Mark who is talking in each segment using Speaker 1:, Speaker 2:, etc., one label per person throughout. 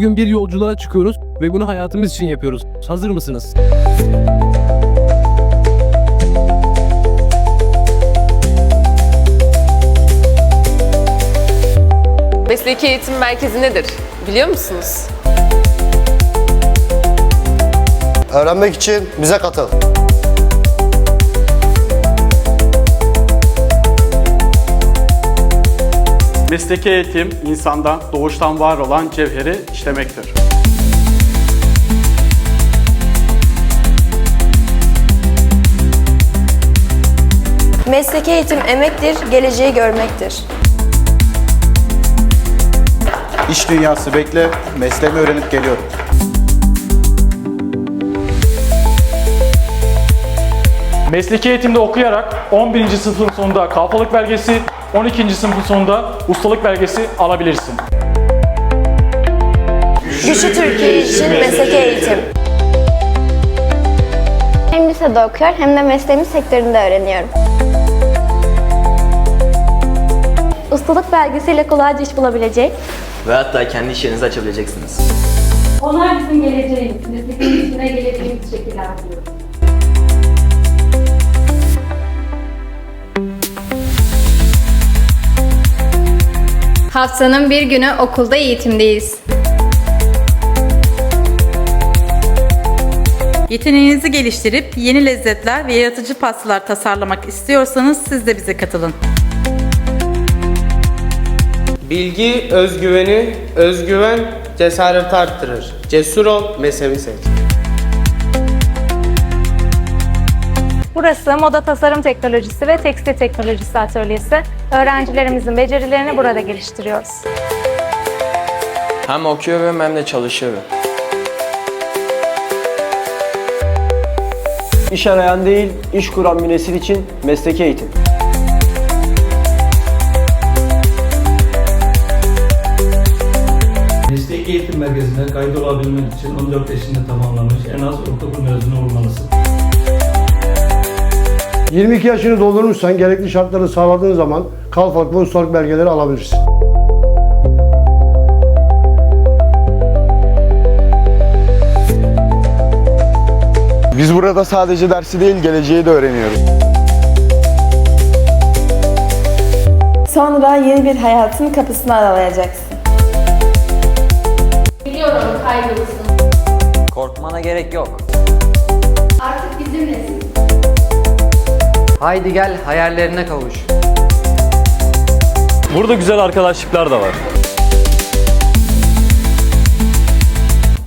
Speaker 1: Bugün bir yolculuğa çıkıyoruz ve bunu hayatımız için yapıyoruz. Hazır mısınız?
Speaker 2: Mesleki eğitim merkezi nedir? Biliyor musunuz?
Speaker 3: Öğrenmek için bize katıl.
Speaker 4: Mesleki eğitim insanda doğuştan var olan cevheri işlemektir.
Speaker 5: Mesleki eğitim emektir, geleceği görmektir.
Speaker 6: İş dünyası bekle, mesleğimi öğrenip geliyorum.
Speaker 4: Mesleki eğitimde okuyarak 11. sınıfın sonunda kalfalık belgesi, 12. sınıfın sonunda ustalık belgesi alabilirsin.
Speaker 5: Güçlü Türkiye için mesleki eğitim.
Speaker 7: Hem lisede okuyor hem de mesleğimiz sektöründe öğreniyorum. Ustalık belgesiyle kolayca iş bulabilecek,
Speaker 8: ve hatta kendi iş yerinizi açabileceksiniz.
Speaker 9: Onlar bizim geleceğimiz. Mesleğin içine geleceğimiz şekillendiriyor.
Speaker 10: Haftanın bir günü okulda eğitimdeyiz.
Speaker 11: Yeteneğinizi geliştirip yeni lezzetler ve yaratıcı pastalar tasarlamak istiyorsanız siz de bize katılın.
Speaker 12: Bilgi, özgüveni, özgüven cesaret arttırır. Cesur ol, mesleğini seç.
Speaker 9: Burası Moda Tasarım Teknolojisi ve Tekstil Teknolojisi Atölyesi. Öğrencilerimizin becerilerini burada geliştiriyoruz.
Speaker 8: Hem okuyorum hem de çalışıyorum.
Speaker 12: İş arayan değil, iş kuran bir nesil için mesleki eğitim.
Speaker 13: Mesleki eğitim merkezine kaydolabilmek için 14 yaşında tamamlamış en az ortaokul mezunu olmalısın.
Speaker 3: 22 yaşını doldurmuşsan gerekli şartları sağladığın zaman kalfalık ve ustalık belgeleri alabilirsin.
Speaker 6: Biz burada sadece dersi değil, geleceği de öğreniyoruz.
Speaker 5: Sonra yeni bir hayatın kapısını aralayacaksın.
Speaker 9: Biliyorum kaygılısın.
Speaker 8: Korkmana gerek yok.
Speaker 9: Artık bizimlesin.
Speaker 8: Haydi gel hayallerine kavuş.
Speaker 1: Burada güzel arkadaşlıklar da var.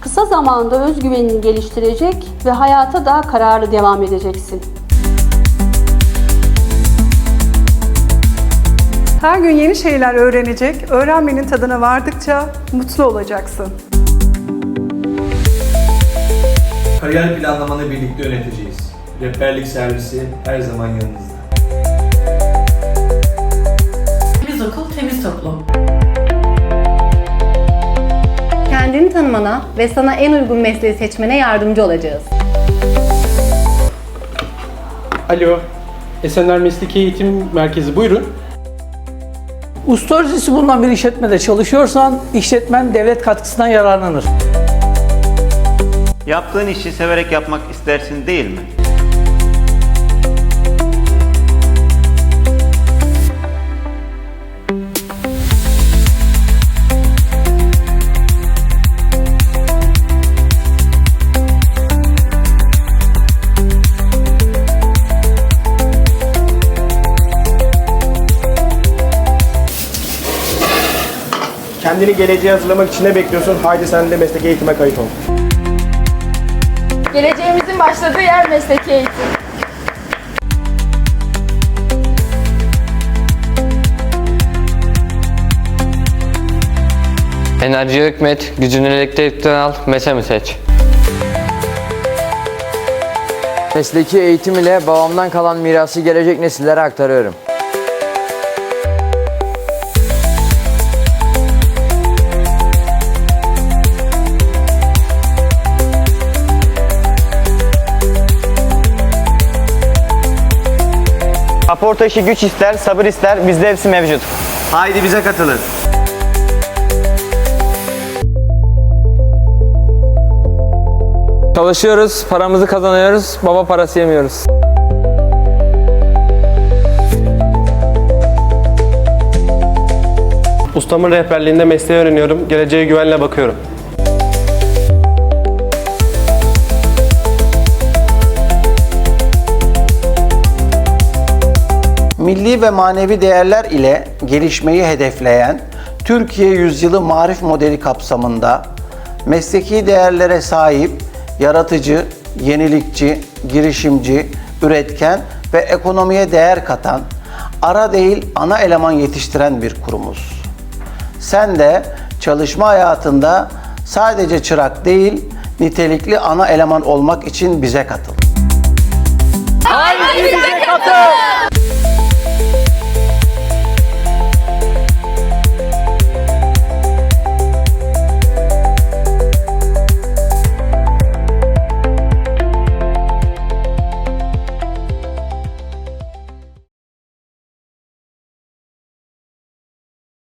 Speaker 9: Kısa zamanda özgüvenini geliştirecek ve hayata daha kararlı devam edeceksin.
Speaker 11: Her gün yeni şeyler öğrenecek, öğrenmenin tadına vardıkça mutlu olacaksın.
Speaker 13: Kariyer planlamanı birlikte yöneteceğiz. Rehberlik servisi her zaman yanınızda.
Speaker 11: Temiz okul, temiz toplum.
Speaker 5: Kendini tanımana ve sana en uygun mesleği seçmene yardımcı olacağız.
Speaker 12: Alo, Esenler Mesleki Eğitim Merkezi buyurun.
Speaker 13: Uluslararası bulunan bir işletmede çalışıyorsan işletmen devlet katkısından yararlanır.
Speaker 6: Yaptığın işi severek yapmak istersin değil mi?
Speaker 12: Kendini geleceğe hazırlamak için ne bekliyorsun? Haydi sen de mesleki eğitime kayıt ol.
Speaker 5: Geleceğimizin başladığı yer mesleki eğitim.
Speaker 8: Enerji hükmet, gücünü elektrikten al, mesemi seç. Mesleki eğitim ile babamdan kalan mirası gelecek nesillere aktarıyorum.
Speaker 12: Kaporta işi güç ister, sabır ister. Bizde hepsi mevcut.
Speaker 6: Haydi bize katılın.
Speaker 8: Çalışıyoruz, paramızı kazanıyoruz, baba parası yemiyoruz.
Speaker 12: Ustamın rehberliğinde mesleği öğreniyorum, geleceğe güvenle bakıyorum.
Speaker 14: Milli ve manevi değerler ile gelişmeyi hedefleyen Türkiye Yüzyılı Marif Modeli kapsamında mesleki değerlere sahip, yaratıcı, yenilikçi, girişimci, üretken ve ekonomiye değer katan, ara değil ana eleman yetiştiren bir kurumuz. Sen de çalışma hayatında sadece çırak değil, nitelikli ana eleman olmak için bize katıl.
Speaker 2: Haydi bize katıl!